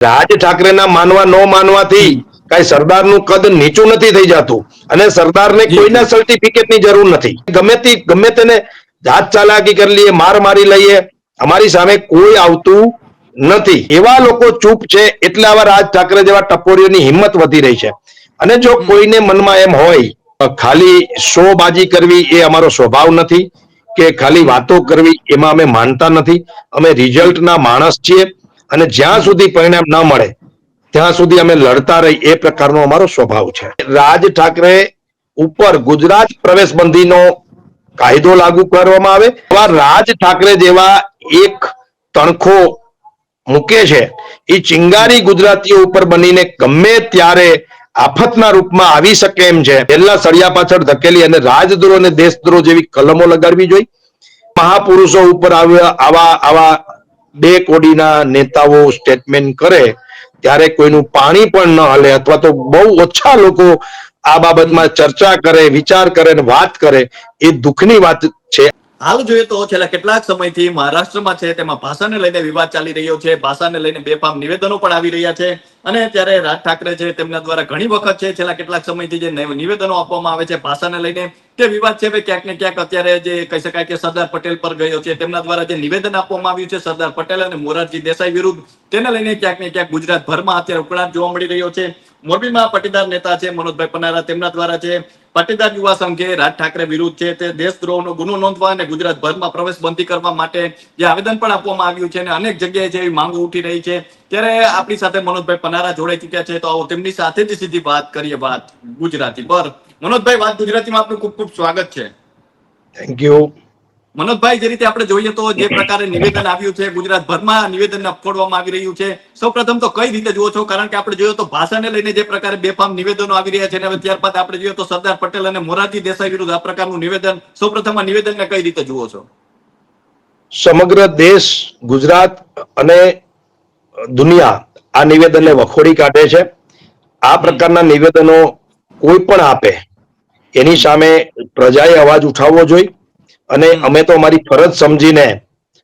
રાજ ઠાકરેના માનવા ન માનવાથી કઈ સરદારનું કદ નીચું નથી થઈ જતું. અને સરદારને. કોઈના સર્ટિફિકેટની જરૂર નથી. ગમે તે ગમે તેને જાત ચાલાકી કરી લઈએ માર મારી લઈએ અમારી સામે કોઈ આવતું નથી. એવા લોકો ચૂપ છે એટલે આવા રાજ ઠાકરે જેવા ટપોરીઓની હિંમત વધી રહી છે. અને જો કોઈને મનમાં એમ હોય ખાલી શોબાજી કરવી એ અમારો સ્વભાવ નથી કે ખાલી વાતો કરવી એમાં અમે માનતા નથી. અમે રિઝલ્ટના માણસ છીએ. અને જ્યાં સુધી પરિણામ ન મળે, ત્યાં સુધી અમે લડતા રહી. એ પ્રકારનો અમારો સ્વભાવ છે. રાજ ઠાકરે ઉપર ગુજરાત પ્રવેશ બંધીનો કાયદો લાગુ કરવામાં આવે. એવા રાજ ઠાકરે જેવા એક તણખો મૂકે છે, એ ચિંગારી ગુજરાતીઓ ઉપર બનીને ગમે ત્યારે આફતના રૂપમાં આવી શકે એમ છે. પહેલા સળિયા પાછળ ધકેલી અને રાજદ્રોહ અને દેશદ્રોહ જેવી કલમો લગાડવી જોઈએ મહાપુરુષો ઉપર આવ્યા, આવા આવા બે કોડીના નેતાઓ સ્ટેટમેન્ટ કરે, ત્યારે કોઈનું પાણી પણ ન હલે અથવા તો બહુ ઓછા લોકો આ બાબતમાં ચર્ચા કરે, વિચાર કરે અને વાત કરે, એ દુઃખની વાત છે. હાલ જોઈએ તો છેલ્લા કેટલાક સમયથી મહારાષ્ટ્રમાં છે, તેમાં ભાષાને લઈને વિવાદ ચાલી રહ્યો છે, ભાષાને લઈને બેફામ નિવેદનો પણ આવી રહ્યા છે અને ત્યારે રાજ ઠાકરે છે, તેમના દ્વારા ઘણી વખત છે, છેલ્લા કેટલાક સમયથી જે નિવેદનો આપવામાં આવે છે, ભાષાને લઈને તે વિવાદ છે ક્યાંક ને ક્યાંક અત્યારે જે કહી શકાય કે સરદાર પટેલ પર ગયો છે, તેમના દ્વારા જે નિવેદન આપવામાં આવ્યું છે, સરદાર પટેલ અને મોરારજી દેસાઈ વિરુદ્ધ, તેને લઈને ક્યાંક ને ક્યાંક ગુજરાતભરમાં અત્યારે ઉકળાટ જોવા મળી રહ્યો છે. મોરબીમાં પાટીદાર નેતા છે, મનોજભાઈ પનારા તેમના દ્વારા છે પાટીદાર યુવા સંઘે રાજ ઠાકરે વિરુદ્ધ છે તે દેશદ્રોહનો ગુનો નોંધવા અને ગુજરાતભરમાં પ્રવેશ બંધી કરવા માટે જે આવેદન પણ આપવામાં આવ્યું છે અને અનેક જગ્યાએ જેવી માંગો ઉઠી રહી છે. ત્યારે આપણી સાથે મનોજભાઈ પનારા જોડાઈ ચુક્યા છે. તો આવો તેમની સાથે જ સીધી વાત કરીએ વાત ગુજરાતી પર મનોજભાઈ, વાત ગુજરાતીમાં આપનું ખૂબ ખૂબ સ્વાગત છે. થેન્ક યુ મનોજભાઈ જે રીતે આપણે જોઈએ તો જે પ્રકારે નિવેદન આવ્યું છે ગુજરાતભરમાં નિવેદન અપકોડવામાં આવી રહ્યું છે સૌપ્રથમ તો કઈ રીતે જુઓ છો? કારણ કે આપણે જોઈએ તો ભાષાને લઈને જે પ્રકારે બેફામ નિવેદનો આવી રહ્યા છે અને હવે ત્યારબાદ આપણે જોઈએ તો સરદાર પટેલ અને મોરારજી દેસાઈ વિરુદ્ધ આ પ્રકારનું નિવેદન સૌપ્રથમ આ નિવેદનને કઈ રીતે જુઓ છો? સમગ્ર દેશ ગુજરાત અને દુનિયા આ નિવેદનને વખોડી કાઢે છે. આ પ્રકારના નિવેદનો કોઈ પણ આપે એની સામે પ્રજાએ અવાજ ઉઠાવવો જોઈએ. અને અમે તો અમારી ફરજ સમજીને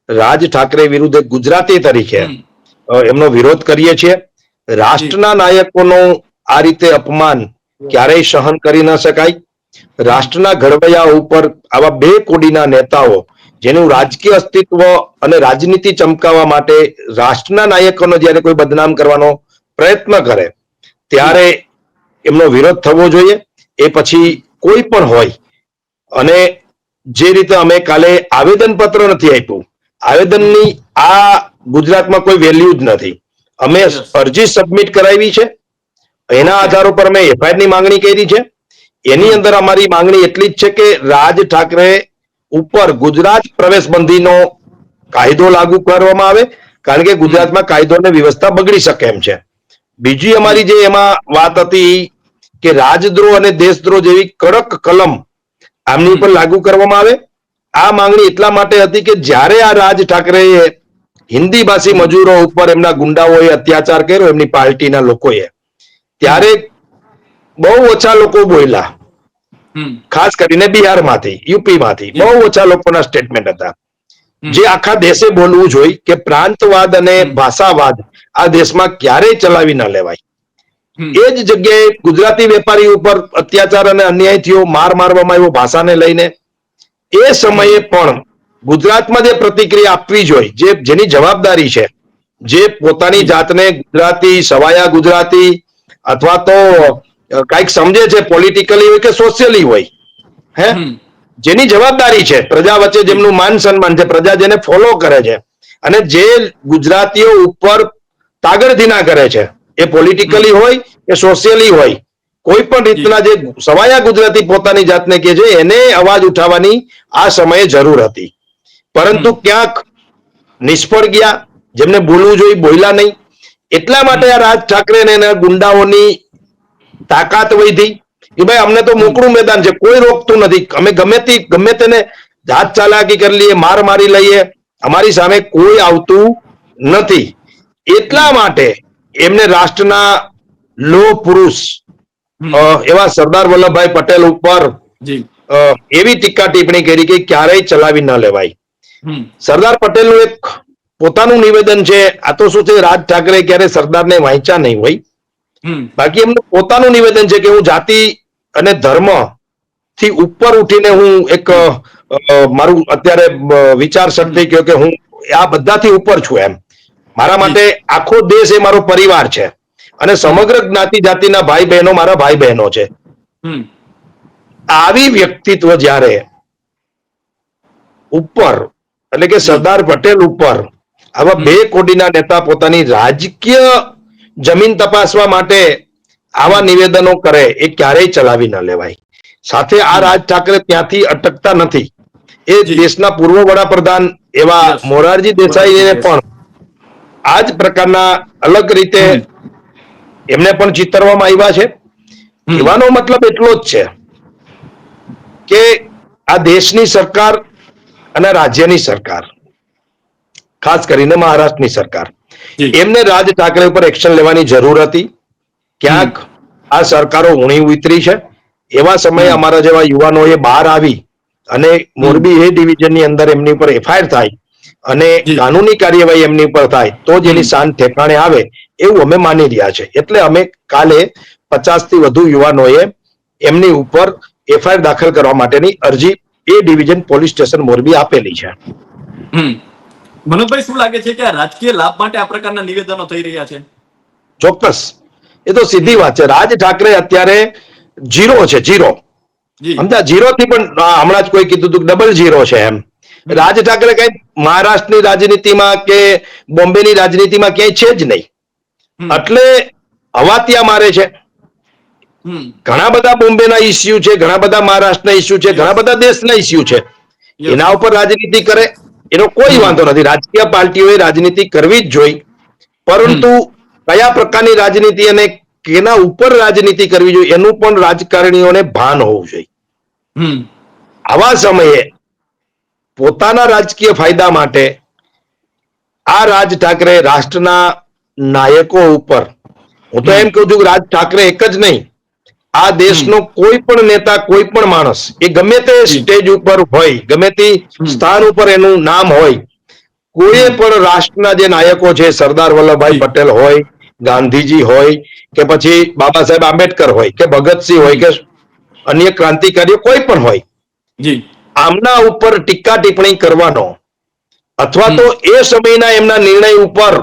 રાજ ઠાકરે વિરુદ્ધ ગુજરાતી તરીકે એમનો વિરોધ કરીએ છીએ. રાષ્ટ્રના નાયકોનું આ રીતે અપમાન ક્યારેય સહન કરી ન શકાય. રાષ્ટ્રના ઘડવૈયા ઉપર આવા બે કોડીના નેતાઓ જેનું રાજકીય અસ્તિત્વ અને રાજનીતિ ચમકાવવા માટે રાષ્ટ્રના નાયકોનો જ્યારે કોઈ બદનામ કરવાનો પ્રયત્ન કરે ત્યારે એમનો વિરોધ થવો જોઈએ. એ પછી કોઈ પણ હોય અને જે રીતે અમે કાલે આવેદન પત્ર નથી આપ્યું આવેદનની આ ગુજરાતમાં કોઈ વેલ્યુ જ નથી. અમે અરજી સબમિટ કરાવી છે. એના આધાર ઉપર અમે એફઆઈઆરની માંગણી કરી છે. એની અંદર અમારી માંગણી એટલી જ છે કે રાજ ઠાકરે ઉપર ગુજરાત પ્રવેશ બંધીનો કાયદો લાગુ કરવામાં આવે કારણ કે ગુજરાતમાં કાયદો અને વ્યવસ્થા બગડી શકે એમ છે. બીજી અમારી જે એમાં વાત હતી કે રાજદ્રોહ અને દેશદ્રોહ જેવી કડક કલમ આમની ઉપર લાગુ કરવામાં આવે? આ માંગણી એટલા માટે હતી કે જ્યારે આ રાજ ઠાકરેએ હિન્દી ભાષી મજૂરો ઉપર એમના ગુંડાઓએ અત્યાચાર કર્યો એમની પાર્ટીના લોકોએ. ત્યારે બહુ ઓછા લોકો બોલ્યા. ખાસ કરીને બિહારમાંથી યુપીમાંથી. બહુ ઓછા લોકોના સ્ટેટમેન્ટ હતા. જે આખા દેશે બોલવું જોઈએ કે પ્રાંતવાદ અને ભાષાવાદ આ દેશમાં ક્યારેય ચલાવી ના લેવાય. એ જ જગ્યાએ ગુજરાતી વેપારી ઉપર અત્યાચાર અને અન્યાય થયો માર મારવામાં આવ્યો ભાષાને લઈને. એ સમયે પણ ગુજરાતમાં જે પ્રતિક્રિયા આપવી જોઈએ જે જેની જવાબદારી છે જે પોતાની જાતને ગુજરાતી સવાયા ગુજરાતી અથવા તો કંઈક સમજે છે પોલિટિકલી હોય કે સોશિયલી હોય હે? જેની જવાબદારી છે પ્રજા વચ્ચે જેમનું માન સન્માન છે પ્રજા જેને ફોલો કરે છે અને જે ગુજરાતીઓ ઉપર તાગડધીના કરે છે એ પોલિટિકલી હોય કે સોશિયલી હોય. કોઈ પણ રીતના જે સવાયા ગુજરાતી પોતાની જાતને કે છે એને અવાજ ઉઠાવવાની આ સમયે જરૂર હતી. પરંતુ ક્યાંક નિષ્ફળ ગયા જેમને બોલવું જોઈએ બોલ્યા નહીં. એટલા માટે આ રાજ ઠાકરે અને એના ગુંડાઓની તાકાત વધી કે ભાઈ અમને તો મોકળું મેદાન છે કોઈ રોકતું નથી. અમે ગમે તે ગમે તેને જાત ચાલાકી કરી લઈએ માર મારી લઈએ અમારી સામે કોઈ આવતું નથી. એટલા માટે એમને રાષ્ટ્રના લોહ પુરુષ એવા સરદાર વલ્લભભાઈ પટેલ ઉપર એવી ટીકા ટિપ્પણી કરી કે ક્યારેય ચલાવી ન લેવાય. સરદાર પટેલનું એક પોતાનું નિવેદન છે આ તો શું છે રાજ ઠાકરે ક્યારે સરદારને વાંચ્યા નહીં હોય. બાકી એમનું પોતાનું નિવેદન છે કે હું જાતિ અને ધર્મથી ઉપર ઉઠીને હું એક મારું અત્યારે વિચાર શક્તિ કહ્યો કે હું આ બધાથી ઉપર છું એમ. મારા માટે આખો દેશ એ મારો પરિવાર છે. અને સમગ્ર જ્ઞાતિ જાતિના ભાઈ બહેનો મારા ભાઈ બહેનો છે. આવી વ્યક્તિત્વ જ્યારે ઉપર એટલે કે સરદાર પટેલ ઉપર આવા બે કોડીના નેતા પોતાની રાજકીય જમીન તપાસવા માટે આવા નિવેદનો કરે એ ક્યારેય ચલાવી ન લેવાય. સાથે આ રાજ ઠાકરે ત્યાંથી અટકતા નથી. એ જી. દેશના પૂર્વ વડાપ્રધાન એવા મોરારજી દેસાઈને. પણ આ જ પ્રકારના અલગ રીતે એમને પણ ચિતરવામાં આવ્યા છે. કહેવાનો મતલબ એટલો જ છે કે આ દેશની સરકાર અને રાજ્યની સરકાર ખાસ કરીને મહારાષ્ટ્રની સરકાર એમને રાજ ઠાકરે ઉપર એક્શન લેવાની જરૂર હતી. ક્યાંક આ સરકારો ઊણી ઉતરી છે. એવા સમયે અમારા જેવા યુવાનોએ બહાર આવી અને મોરબી એ ડિવિઝનની અંદર એમની ઉપર એફઆઈઆર થાય. અને. કાનૂની કાર્યવાહી એમની ઉપર થાય તો જ એની શાન ઠેકાણે આવે એવું અમે માની રહ્યા છે. એટલે અમે કાલે પચાસથી વધુ યુવાનોએ એમની ઉપર એફઆઈઆર દાખલ કરવા માટેની અરજી A division police station Morbi આપેલી છે. મનોજભાઈ શું લાગે છે કે આ રાજકીય લાભ માટે આ પ્રકારના નિવેદનો થઈ રહ્યા છે? ચોક્કસ. એ તો સીધી વાત છે. રાજ ઠાકરે અત્યારે જીરો છે જીરો સમજા જીરો થી પણ હમણાં જ કોઈ કીધું હતું ડબલ જીરો છે એમ. રાજ ઠાકરે કઈ મહારાષ્ટ્રની રાજનીતિમાં કે બોમ્બેની રાજનીતિમાં ક્યાંય છે જ નહીં. એટલે હવા ત્યાં મારે છે. ઘણા બધા બોમ્બેના ઇસ્યુ છે ઘણા બધા મહારાષ્ટ્રના ઇસ્યુ છે ઘણા બધા દેશના ઇસ્યુ છે. એના ઉપર રાજનીતિ કરે એનો કોઈ વાંધો નથી. રાજકીય પાર્ટીઓએ રાજનીતિ કરવી જ જોઈ. પરંતુ કયા પ્રકારની રાજનીતિ અને કેના ઉપર રાજનીતિ કરવી જોઈએ એનું પણ રાજકારણીઓને ભાન હોવું જોઈએ. આવા સમયે પોતાના રાજકીય ફાયદા માટે આ રાજ ઠાકરે રાષ્ટ્રના નાયકો ઉપર હું તો એમ કહું છું કે રાજ ઠાકરે એક જ નહીં આ દેશનો કોઈ પણ નેતા કોઈ પણ માણસ એ ગમે તે સ્ટેજ ઉપર હોય ગમે તે સ્થાન ઉપર એનું નામ હોય કોઈ પણ રાષ્ટ્રના જે નાયકો છે સરદાર વલ્લભભાઈ પટેલ હોય ગાંધીજી હોય કે પછી બાબા સાહેબ આંબેડકર હોય કે ભગતસિંહ હોય કે અન્ય ક્રાંતિકારીઓ કોઈ પણ હોય જી. આમના ઉપર ટીકા ટિપ્પણી કરવાનો. અથવા તો એ સમયના એમના નિર્ણય ઉપર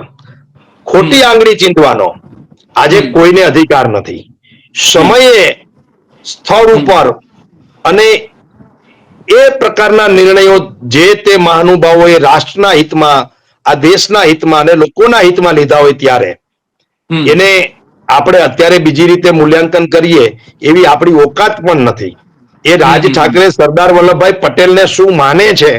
ખોટી આંગળી ચીંધવાનો. આજે કોઈને અધિકાર નથી. સમયે સ્થળ ઉપર અને એ પ્રકારના નિર્ણયો જે તે મહાનુભાવોએ રાષ્ટ્રના હિતમાં આ દેશના હિતમાં અને લોકોના હિતમાં લીધા હોય ત્યારે એને આપણે અત્યારે બીજી રીતે મૂલ્યાંકન કરીએ એવી આપણી ઓકાત પણ નથી. એ રાજ ઠાકરે સરદાર વલ્લભભાઈ પટેલને શું માને છે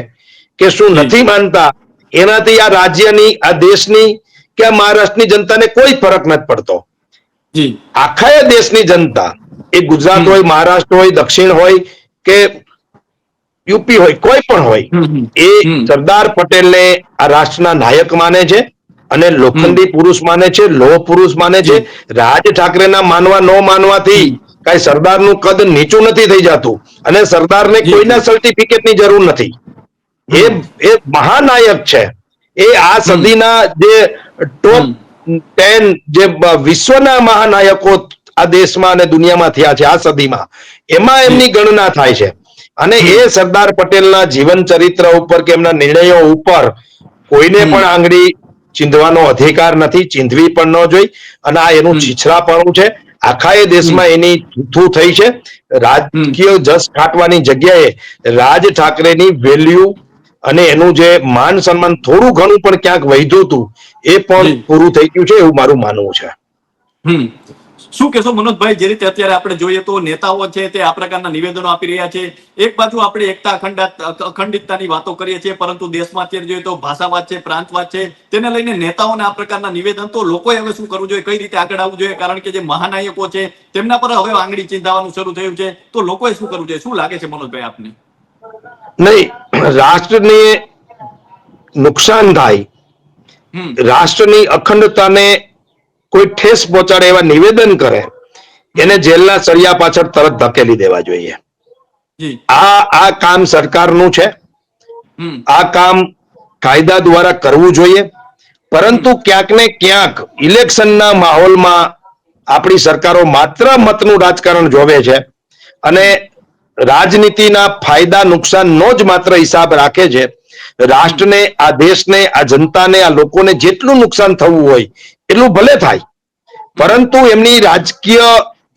કે શું નથી માનતા? એનાથી આ રાજ્યની આ દેશની કે આ મહારાષ્ટ્રની જનતાને કોઈ ફરક નથી પડતો. આખા દેશની જનતા એ ગુજરાત હોય મહારાષ્ટ્ર હોય દક્ષિણ હોય કે યુપી હોય કોઈ પણ હોય. એ. સરદાર પટેલને આ રાષ્ટ્રના નાયક માને છે અને લોખંડી પુરુષ માને છે લોહ પુરુષ માને છે. રાજ ઠાકરેના માનવા ન માનવાથી કઈ સરદારનું કદ નીચું નથી થઈ જતું અને સરદારને. કોઈના સર્ટિફિકેટની જરૂર નથી. એ એ મહાનાયક છે. એ આ સદીના જે ટોપ ટેન જે વિશ્વના મહાનાયકો આ દેશમાં અને દુનિયામાં થયા છે આ સદીમાં. એમાં એમની ગણના થાય છે. અને એ સરદાર પટેલના જીવન ચરિત્ર ઉપર કે એમના નિર્ણયો ઉપર કોઈને પણ આંગળી ચીંધવાનો અધિકાર નથી ચીંધવી પણ ન જોઈ. અને આ એનું છીછરાપણું છે. આખા એ દેશમાં એની થૂ થઈ છે. રાજકીય જસ ખાટવાની જગ્યાએ રાજ ઠાકરેની વેલ્યુ અને એનું જે માન સન્માન થોડું ઘણું પણ ક્યાંક વહીધું હતું એ પણ પૂરું થઈ ગયું છે એવું મારું માનવું છે. હમ. શું કહેશો મનોજભાઈ? જે રીતે અત્યારે આપણે જોઈએ તો નેતાઓ છે તે આ પ્રકારના નિવેદનો આપી રહ્યા છે. એક બાજુ આપણે એકતા અખંડ અખંડિતતાની વાતો કરીએ છીએ પરંતુ દેશમાં અત્યારે જોઈએ તો ભાષાવાદ છે પ્રાંતવાદ છે તેને લઈને નેતાઓને આ પ્રકારના નિવેદન તો લોકોએ હવે શું કરવું જોઈએ કઈ રીતે આગળ આવવું જોઈએ? કારણ કે જે મહાનાયકો છે તેમના પર હવે આંગળી ચિંતાવાનું શરૂ થયું છે. તો લોકોએ શું કરવું જોઈએ? શું લાગે છે મનોજભાઈ આપને? નહીં રાષ્ટ્રને નુકસાન થાય રાષ્ટ્રની અખંડતાને કોઈ ઠેસ પહોંચાડે એવા નિવેદન કરે એને જેલના સળિયા પાછળ તરત ધકેલી દેવા જોઈએ. આ આ કામ સરકારનું છે. આ કામ કાયદા દ્વારા કરવું જોઈએ. પરંતુ ક્યાંક ને ક્યાંક ઇલેક્શનના માહોલમાં આપણી સરકારો માત્ર મતનું રાજકારણ જોવે છે અને રાજનીતિના ફાયદા નુકસાનનો જ માત્ર હિસાબ રાખે છે. રાષ્ટ્રને આ દેશને આ જનતાને આ લોકોને જેટલું નુકસાન થવું હોય એટલું ભલે થાય. પરંતુ એમની રાજકીય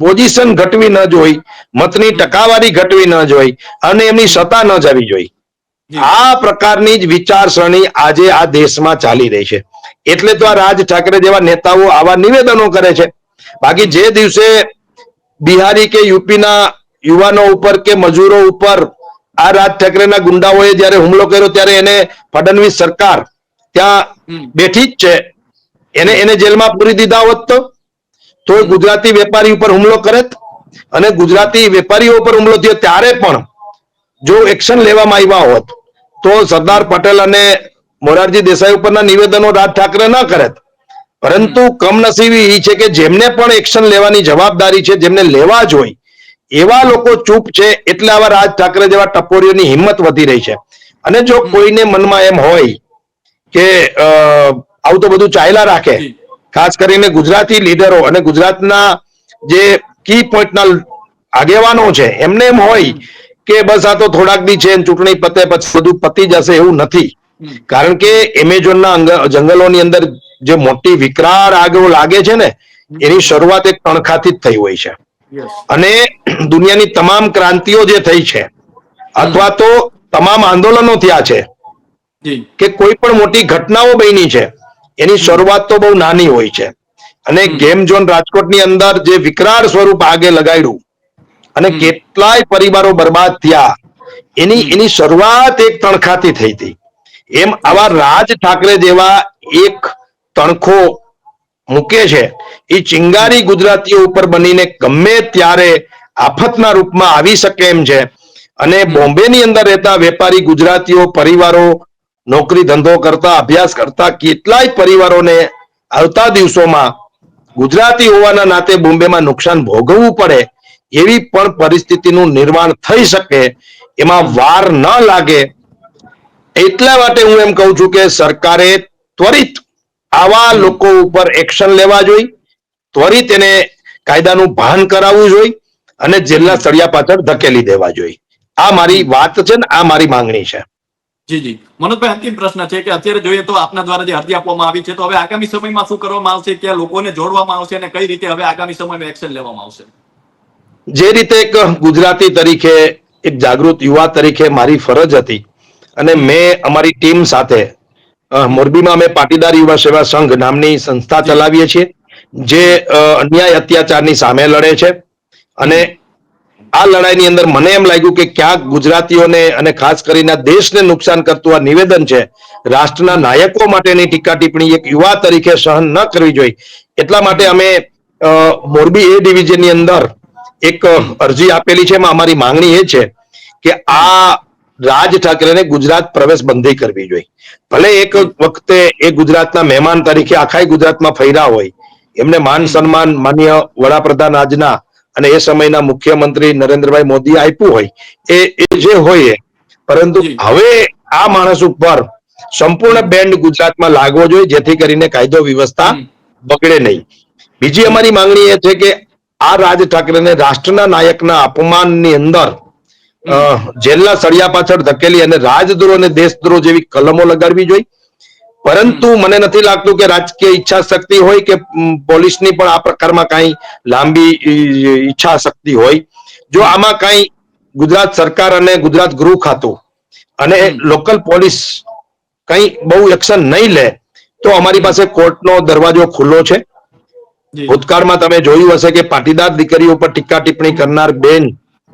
પોઝિશન ઘટવી ન જોઈ મતની ટકાવારી ઘટવી ન જોઈ અને એમની સત્તા ન જવી જોઈ. આ પ્રકારની જ વિચારસરણી આજે આ દેશમાં ચાલી રહી છે. એટલે તો આ રાજ ઠાકરે જેવા નેતાઓ આવા નિવેદનો કરે છે. બાકી જે દિવસે બિહારી કે યુપીના યુવાનો ઉપર કે મજૂરો ઉપર આ રાજ ઠાકરેના ગુંડાઓએ જ્યારે હુમલો કર્યો ત્યારે એને ફડણવીસ સરકાર ત્યાં બેઠી જ છે. એને એને જેલમાં પૂરી દીધા હોત તો? તો ગુજરાતી વેપારી ઉપર હુમલો કરત અને ગુજરાતી વેપારીઓ ઉપર હુમલો થયો ત્યારે પણ જો એક્શન લેવામાં આવ્યા હોત તો સરદાર પટેલ અને મોરારજી દેસાઈ ઉપરના નિવેદનો રાજ ઠાકરે ન કરત. પરંતુ કમનસીબી એ છે કે જેમને પણ એક્શન લેવાની જવાબદારી છે જેમને લેવા જ હોય એવા લોકો ચૂપ છે એટલે આવા રાજ ઠાકરે જેવા ટપોરીઓની હિંમત વધી રહી છે. અને જો કોઈને મનમાં એમ હોય કે અ, આવું તો બધું ચાલ્યા રાખે. ખાસ કરીને ગુજરાતી લીડરો અને ગુજરાતના જે કી પોઈન્ટના આગેવાનો છે એમને એમ હોય કે બસ આ તો થોડાક દી છે ચૂંટણી પતે પછી બધું પતી જશે એવું નથી. કારણ કે એમેઝોનના જંગલોની અંદર જે મોટી વિકરાળ આગો લાગે છે ને એની શરૂઆત એક તણખાથી જ થઈ હોય છે. અને દુનિયાની તમામ ક્રાંતિઓ જે થઈ છે અથવા તો તમામ આંદોલનો થયા છે કે કોઈ પણ મોટી ઘટનાઓ બની છે એની શરૂઆત તો બહુ નાની હોય છે. અને ગેમ ઝોન રાજકોટની અંદર જે વિકરાળ સ્વરૂપ આગે લગાડ્યું અને કેટલાય પરિવારો બરબાદ થયા. એની એની શરૂઆત એક તણખાથી થઈ હતી. એમ આવા રાજ ઠાકરે જેવા એક તણખો મૂકે છે એ ચિંગારી ગુજરાતીઓ ઉપર બનીને ગમે ત્યારે આફતના રૂપમાં આવી શકે એમ છે. અને બોમ્બેની અંદર રહેતા વેપારી ગુજરાતીઓ પરિવારો નોકરી ધંધો કરતા, અભ્યાસ કરતા કેટલાય પરિવારોને આવતા દિવસોમાં ગુજરાતી હોવાના નાતે બોમ્બેમાં નુકસાન ભોગવવું પડે એવી પણ પરિસ્થિતિનું નિર્માણ થઈ શકે, એમાં વાર ન લાગે. એટલા માટે હું એમ કહું છું કે સરકારે ત્વરિત આવા લોકો ઉપર એક્શન લેવા જોઈ ત્વરિત એને કાયદાનું ભાન કરાવવું જોઈએ અને જેલના સળિયા પાછળ ધકેલી દેવા જોઈએ. આ મારી વાત છે ને, આ મારી માંગણી છે. જી જી. મનોજભાઈ અંતિમ પ્રશ્ન છે કે અત્યારે જોઈએ તો આપના દ્વારા જે અરજી આપવામાં આવી છે તો હવે આગામી સમયમાં શું કરવામાં આવશે કે લોકોને જોડવામાં આવશે અને કઈ રીતે હવે આગામી સમયમાં એક્શન લેવામાં આવશે? જે રીતે એક ગુજરાતી તરીકે એક જાગૃત યુવા તરીકે મારી ફરજ હતી અને મેં અમારી ટીમ સાથે મોરબીમાં અમે પાટીદાર યુવા સેવા સંઘ નામની સંસ્થા ચલાવીએ છીએ જે અન્યાય અત્યાચારની સામે લડે છે અને આ લડાઈની અંદર મને એમ લાગ્યું કે ક્યાંક ગુજરાતીઓને અને ખાસ કરીને દેશને નુકસાન કરતું આ નિવેદન છે, રાષ્ટ્રના નાયકો માટેની ટીકા ટિપ્પણી એક યુવા તરીકે સહન ન કરવી જોઈએ. એટલા માટે અમે મોરબી એ ડિવિઝનની અંદર એક અરજી આપેલી છે, એમાં અમારી માંગણી એ છે કે આ રાજ ઠાકરેને ગુજરાત પ્રવેશ બંધી કરવી જોઈએ. ભલે એક વખતે એ ગુજરાતના મહેમાન તરીકે આખા ગુજરાતમાં ફર્યા હોય, એમને માન સન્માન માન્ય વડાપ્રધાન આજના અને એ સમયના મુખ્યમંત્રી નરેન્દ્રભાઈ મોદી આપ્યું હોય એ એ જે હોય પરંતુ હવે આ માણસ ઉપર સંપૂર્ણ બેન્ડ ગુજરાતમાં લાગવો જોઈએ જેથી કરીને કાયદો વ્યવસ્થા બગડે નહીં. બીજી અમારી માંગણી એ છે કે આ રાજ ઠાકરેને રાષ્ટ્રના નાયકના અપમાનની અંદર જેલના સળિયા પાછળ ધકેલી અને રાજદ્રોહ અને દેશદ્રોહ જેવી કલમો લગાડવી જોઈએ. પરંતુ મને નથી લાગતું કે રાજકીય ઈચ્છા શક્તિ હોય કે પોલીસની પણ આ પ્રકારમાં કાંઈ લાંબી ઈચ્છા શક્તિ હોય. જો આમાં કાંઈ ગુજરાત સરકાર અને ગુજરાત ગૃહ ખાતું અને લોકલ પોલીસ કંઈ બહુ એક્શન નહીં લે તો અમારી પાસે કોર્ટનો દરવાજો ખુલ્લો છે. ભૂતકાળમાં તમે જોયું હશે કે પાટીદાર દીકરીઓ પર ટીકા ટિપ્પણી કરનાર બેન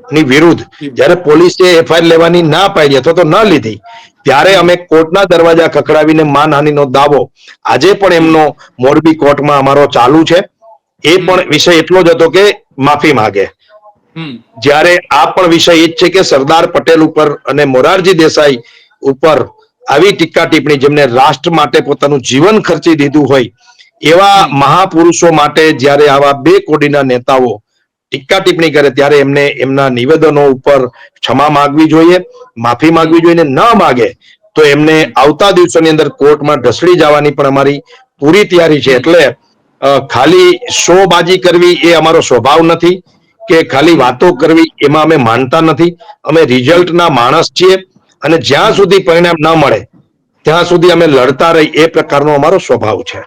ની વિરુદ્ધ. જ્યારે પોલીસે એફઆઈઆર લેવાની ના પાડી અથવા તો ન લીધી ત્યારે અમે કોર્ટના દરવાજા ખખડાવીને માનહાનિનો દાવો. આજે પણ એમનો મોરબી કોર્ટમાં અમારો ચાલુ છે. એ પણ વિષય એટલો જ હતો કે માફી માંગે. જ્યારે આ પણ વિષય એ જ છે કે સરદાર પટેલ ઉપર અને મોરારજી દેસાઈ ઉપર આવી ટીકા ટિપ્પણી જેમને રાષ્ટ્ર માટે પોતાનું જીવન ખર્ચી દીધું હોય એવા મહાપુરુષો માટે જ્યારે આવા બે કોડીના નેતાઓ ટીકા ટિપ્પણી કરે ત્યારે એમને એમના નિવેદનો ઉપર ક્ષમા માંગવી જોઈએ, માફી માંગવી જોઈએ ન માગે તો એમને આવતા દિવસોની અંદર કોર્ટમાં ઢસડી જવાની પણ અમારી પૂરી તૈયારી છે. એટલે ખાલી શોબાજી કરવી એ અમારો સ્વભાવ નથી કે ખાલી વાતો કરવી એમાં અમે માનતા નથી. અમે રિઝલ્ટના માણસ છીએ અને જ્યાં સુધી પરિણામ ન મળે, ત્યાં સુધી અમે લડતા રહી એ પ્રકારનો અમારો સ્વભાવ છે.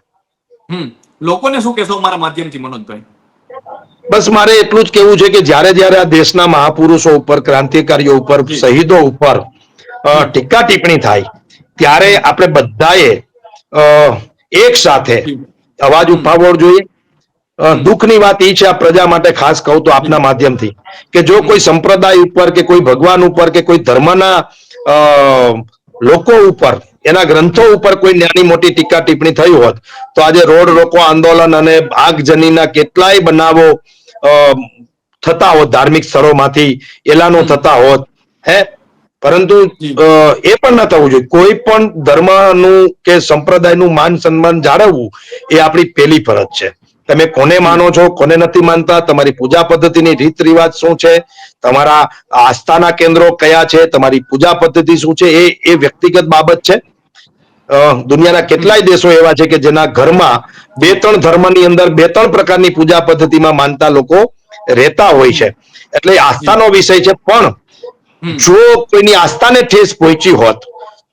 લોકોને શું કહેશો? મારા માધ્યમથી, મનોજભાઈ? બસ મારે એટલું જ કેવું છે કે જ્યારે જ્યારે આ દેશના મહાપુરુષો ઉપર ક્રાંતિકારીઓ ઉપર શહીદો ઉપર ટીકા ટિપ્પણી થાય ત્યારે આપણે બધાએ એક સાથે અવાજ ઉઠાવવો જોઈએ. દુઃખની વાત એ છે આ પ્રજા માટે ખાસ કહું તો આપના માધ્યમથી કે જો કોઈ સંપ્રદાય ઉપર કે કોઈ ભગવાન ઉપર કે કોઈ ધર્મના લોકો ઉપર એના ગ્રંથો ઉપર કોઈ નાની મોટી ટીકા ટિપ્પણી થઈ હોત તો આજે રોડ રોકો આંદોલન અને આગજનીના કેટલાય બનાવો થતા હોત ધાર્મિક સ્થળોમાંથી એલાનો થતા હોત હે? પરંતુ એ પણ ન થવું જોઈએ. કોઈ પણ ધર્મનું કે સંપ્રદાયનું માન સન્માન જાળવવું એ આપણી પહેલી ફરજ છે. તમે કોને માનો છો કોને નથી માનતા તમારી પૂજા પદ્ધતિની રીત રિવાજ શું છે તમારા આસ્થાના કેન્દ્રો કયા છે તમારી પૂજા પદ્ધતિ શું છે એ એ વ્યક્તિગત બાબત છે. દુનિયાના કેટલાય દેશો એવા છે કે જેના ઘરમાં બે ત્રણ ધર્મની અંદર બે ત્રણ પ્રકારની પૂજા પદ્ધતિમાં માનતા લોકો રહેતા હોય છે. એટલે આસ્થાનો વિષય છે પણ જો કોઈની આસ્થાને ઠેસ પહોંચી હોત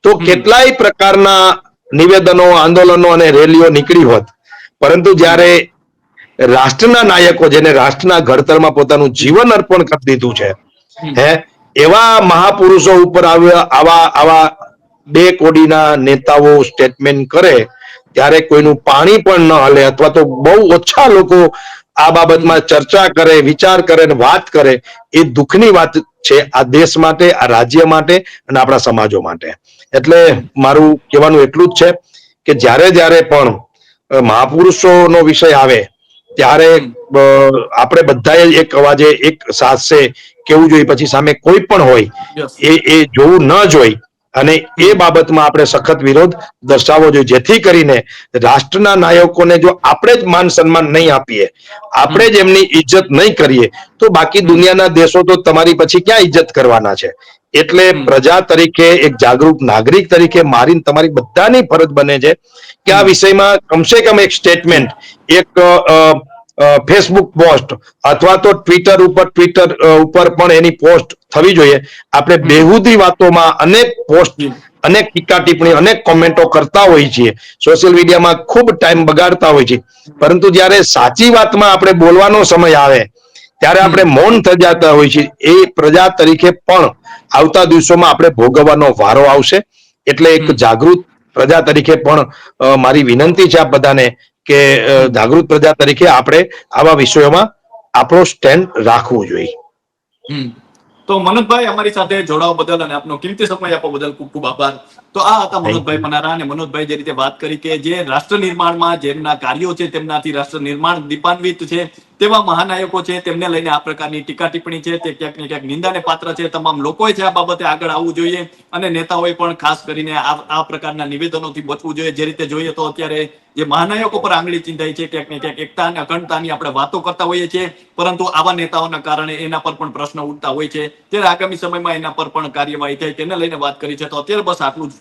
તો કેટલાય પ્રકારના નિવેદનો આંદોલનો અને રેલીઓ નીકળી હોત. પરંતુ જ્યારે રાષ્ટ્રના નાયકો જેને રાષ્ટ્રના ઘડતરમાં પોતાનું જીવન અર્પણ કરી દીધું છે. હે? એવા મહાપુરુષો ઉપર આવા આવા બે કોડીના નેતાઓ સ્ટેટમેન્ટ કરે ત્યારે કોઈનું પાણી પણ ન હલે અથવા તો બહુ ઓછા લોકો આ બાબતમાં ચર્ચા કરે વિચાર કરે અને વાત કરે એ દુઃખની વાત છે આ દેશ માટે આ રાજ્ય માટે અને આપણા સમાજો માટે. એટલે મારું કહેવાનું એટલું જ છે કે જ્યારે જ્યારે પણ મહાપુરુષોનો વિષય આવે ત્યારે આપણે બધાએ એક અવાજે એક સાથે કેવું જોઈએ? પછી સામે કોઈ પણ હોય એ એ જોવું ન જોઈ અને એ બાબતમાં આપણે સખત વિરોધ દર્શાવવો જોઈએ. જેથી કરીને રાષ્ટ્રના નાયકોને જો આપણે જ માન સન્માન નહીં આપીએ આપણે જ એમની ઇજ્જત નહીં કરીએ તો બાકી દુનિયાના દેશો તો તમારી પછી ક્યાં ઇજ્જત કરવાના છે? એટલે પ્રજા તરીકે એક જાગૃત નાગરિક તરીકે મારીને તમારી બધાની ફરજ બને છે કે આ વિષયમાં કમસે કમ એક સ્ટેટમેન્ટ એક ફેસબુક પોસ્ટ અથવા તો ટ્વિટર ઉપર ટ્વિટર ઉપર પણ એની પોસ્ટ થવી જોઈએ. આપણે બેહુદી વાતોમાં અનેક પોસ્ટ અનેક ટીકા ટિપ્પણી અનેક કોમેન્ટો કરતા હોઈએ છીએ. સોશિયલ મીડિયામાં ખૂબ ટાઈમ બગાડતા હોય છે પરંતુ જ્યારે સાચી વાતમાં આપણે બોલવાનો સમય આવે ત્યારે આપણે મૌન થઈ જતા હોય છે એ પ્રજા તરીકે પણ આવતા દિવસોમાં આપણે ભોગવવાનો વારો આવશે. એટલે એક જાગૃત પ્રજા તરીકે પણ મારી વિનંતી છે આપ બધાને કે જાગૃત પ્રજા તરીકે આપણે આવા વિષયોમાં આપણો સ્ટેન્ડ રાખવું જોઈએ. તો મનોજભાઈ, અમારી સાથે જોડાવા બદલ અને આપનો કિંમતી સમય આપવા બદલ ખૂબ ખૂબ આભાર. તો આ હતા મનોજભાઈ પનારા અને મનોજભાઈ જે રીતે વાત કરી કે જે રાષ્ટ્ર નિર્માણમાં જેમના કાર્યો છે તેમનાથી રાષ્ટ્ર નિર્માણ દીપાન્વિત છે તેવા મહાનાયકો છે તેમને લઈને આ પ્રકારની ટીકા ટિપ્પણી છે તે ક્યાંક ને ક્યાંક નિંદાને પાત્ર છે તમામ લોકોએ છે આ બાબતે આગળ આવવું જોઈએ અને નેતાઓએ પણ ખાસ કરીને આ પ્રકારના નિવેદનોથી બચવું જોઈએ. જે રીતે જોઈએ તો અત્યારે જે મહાનાયકો પર આંગળી ચિંતાઈ છે ક્યાંક ને ક્યાંક એકતા અને અખંડતાની આપણે વાતો કરતા હોઈએ છીએ પરંતુ આવા નેતાઓના કારણે એના પર પણ પ્રશ્ન ઉઠતા હોય છે. ત્યારે આગામી સમયમાં એના પર પણ કાર્યવાહી થાય તેને લઈને વાત કરી છે. તો અત્યારે બસ આટલું જ.